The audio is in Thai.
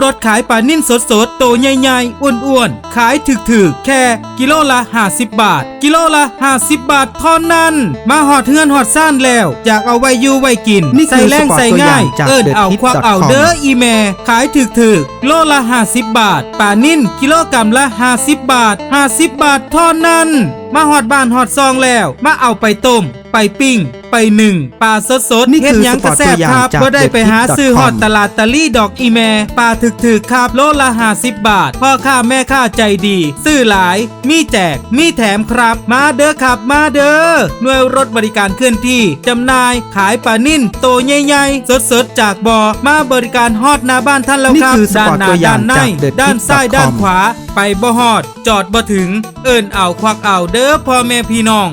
รถขายปลานิ่นสดๆ โตใหญ่ๆ อ้วนๆ ขายถึกๆ แค่ กิโลละ 50 บาท กิโลละ 50 บาทเท่านั้น มาหอดเฮือนหอดซ่านแล้ว อยากเอาไว้อยู่ไว้กินนี่คือใส่แรงใส่ง่ายสปอร์ตตัวอย่างจากเอิ้นเอา TheTip.com ควักเอาเด้ออีแม่ ขายถึกๆ โลละ 50 บาทปลานิ่นกิโลกรัมละ 50 บาท 50 บาทเท่านั้น มาหอดบ้านหอดซองแล้ว มาเอาไปต้มไปปิ้งไปหนึ่งปลาสดสดๆนี่เฮ็ดคือหยังกระแซบสปอร์ตตัวอย่าคงรับจากก็ได้ไปหา TheTip.com ซื้อหอดตลาดตะลี่ดอกอีแม่ปลาถึกๆครับโลละ50บาท พ่อค้าแม่ค้าใจดี ซื้อหลาย มีแจก มีแถมครับ มาเด้อครับมาเด้อหน่วยรถบริการเคลื่อนที่จำหน่าย ขายปลานิ่นโตใหญ่ๆสดๆจากบ่อมาบริการฮอดหน้าบ้านท่านแล้วนี่ครับคือสด้าปนอร์ตหน้าตัวอย่าด้างนในจาก The ด้านซ้าย Tip.com ด้านขวา ไปบ่ฮอด จอดบ่ถึง เอิ้นเอาควักเอาเด้อพ่อแม่พี่น้อง